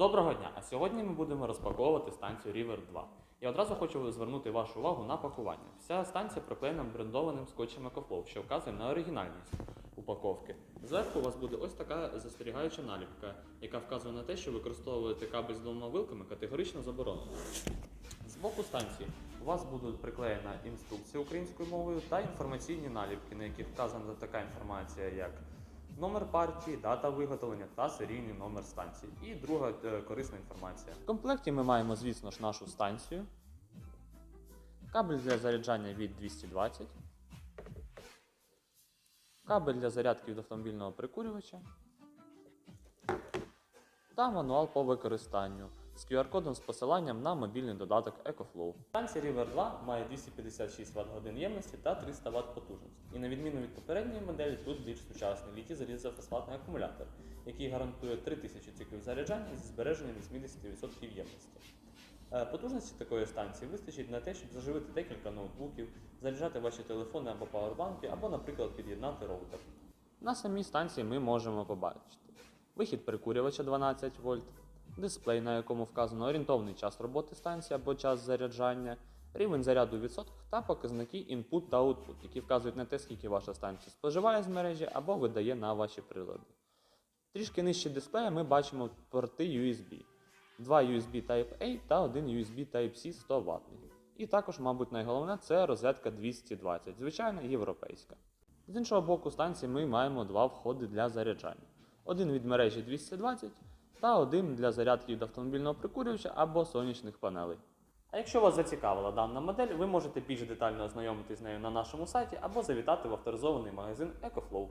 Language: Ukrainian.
Доброго дня! А сьогодні ми будемо розпаковувати станцію River 2. Я одразу хочу звернути вашу увагу на пакування. Вся станція приклеєна брендованим скотчем EcoFlow, що вказує на оригінальність упаковки. Зверху у вас буде ось така застерігаюча наліпка, яка вказує на те, що використовувати кабель з двома вилками категорично заборонено. З боку станції у вас буде приклеєна інструкція українською мовою та інформаційні наліпки, на яких вказана така інформація, як номер партії, дата виготовлення та серійний номер станції. І друга е, корисна інформація. В комплекті ми маємо, звісно ж, нашу станцію, кабель для заряджання від 220, кабель для зарядки від автомобільного прикурювача та мануал по використанню з QR-кодом з посиланням на мобільний додаток EcoFlow. Станція River 2 має 256 Вт годин ємності та 300 Вт потужності. І на відміну від попередньої моделі, тут більш сучасний літій залізофосфатний акумулятор, який гарантує 3000 циклів заряджання зі збереженням 80% ємності. Е, Потужності такої станції вистачить на те, щоб заживити декілька ноутбуків, заряджати ваші телефони або павербанки, або, наприклад, під'єднати роутер. На самій станції ми можемо побачити вихід прикурювача 12 вольт, дисплей, на якому вказано орієнтовний час роботи станції або час заряджання, рівень заряду у відсотках та показники input та output, які вказують на те, скільки ваша станція споживає з мережі або видає на ваші прилади. Трішки нижче дисплея ми бачимо порти USB, два USB Type-A та один USB Type-C 100 Вт. І також, мабуть, найголовне це розетка 220, звичайна європейська. З іншого боку станції ми маємо два входи для заряджання: один від мережі 220 та один для зарядки від автомобільного прикурювача або сонячних панелей. А якщо вас зацікавила дана модель, ви можете більш детально ознайомитись з нею на нашому сайті або завітати в авторизований магазин EcoFlow.